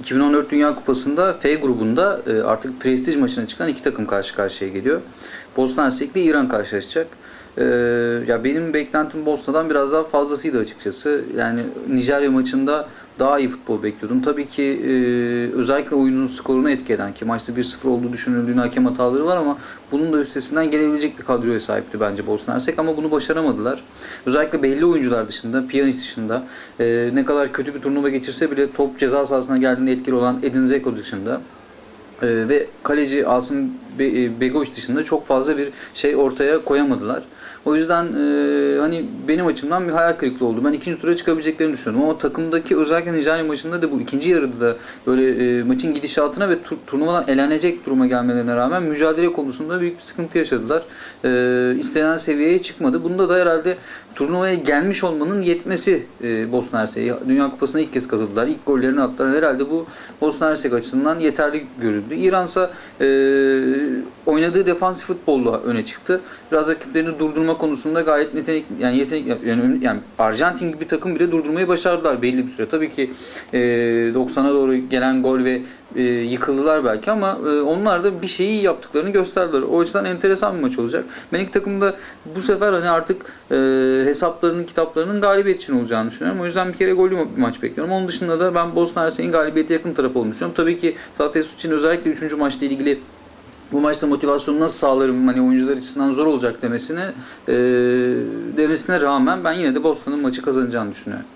2014 Dünya Kupası'nda F grubunda e, artık prestij maçına çıkan iki takım karşı karşıya geliyor. Bosna Hersek ile İran karşılaşacak. E, ya benim beklentim Bosna'dan biraz daha fazlasıydı açıkçası. Yani Nijerya maçında daha iyi futbol bekliyordum. Tabii ki e, özellikle oyunun skorunu etki eden ki maçta 1-0 olduğu düşünüldüğünde hakem hataları var ama bunun da üstesinden gelebilecek bir kadroya sahipti bence Bosna Hersek ama bunu başaramadılar. Özellikle belli oyuncular dışında, Pjanic dışında e, ne kadar kötü bir turnuva geçirse bile top ceza sahasına geldiğinde etkili olan Edin Dzeko dışında e, ve kaleci Asım Be- e, dışında çok fazla bir şey ortaya koyamadılar. O yüzden e, hani benim açımdan bir hayal kırıklığı oldu. Ben ikinci tura çıkabileceklerini düşünüyordum ama takımdaki özellikle Nijerya maçında da bu ikinci yarıda da böyle e, maçın gidişatına ve tur- turnuvadan elenecek duruma gelmelerine rağmen mücadele konusunda büyük bir sıkıntı yaşadılar. E, istenen seviyeye çıkmadı. Bunda da herhalde turnuvaya gelmiş olmanın yetmesi e, Bosna Hersek'e. Dünya Kupası'na ilk kez katıldılar. İlk gollerini attılar. Herhalde bu Bosna Hersek açısından yeterli görüldü. İransa e, oynadığı defansif futbolla öne çıktı. Biraz rakiplerini durdurma konusunda gayet yetenek yani yetenek yani, yani Arjantin gibi bir takım bile durdurmayı başardılar belli bir süre. Tabii ki e, 90'a doğru gelen gol ve e, yıkıldılar belki ama e, onlar da bir şeyi yaptıklarını gösterdiler. O açıdan enteresan bir maç olacak. Ben ilk takımda bu sefer hani artık e, hesaplarının kitaplarının galibiyet için olacağını düşünüyorum. O yüzden bir kere gollü bir maç bekliyorum. Onun dışında da ben Bosna Hersek'in galibiyete yakın tarafı olduğunu düşünüyorum. Tabii ki Sates için özellikle 3. maçla ilgili bu maçta motivasyonu nasıl sağlarım hani oyuncular açısından zor olacak demesine e, demesine rağmen ben yine de Bosna'nın maçı kazanacağını düşünüyorum.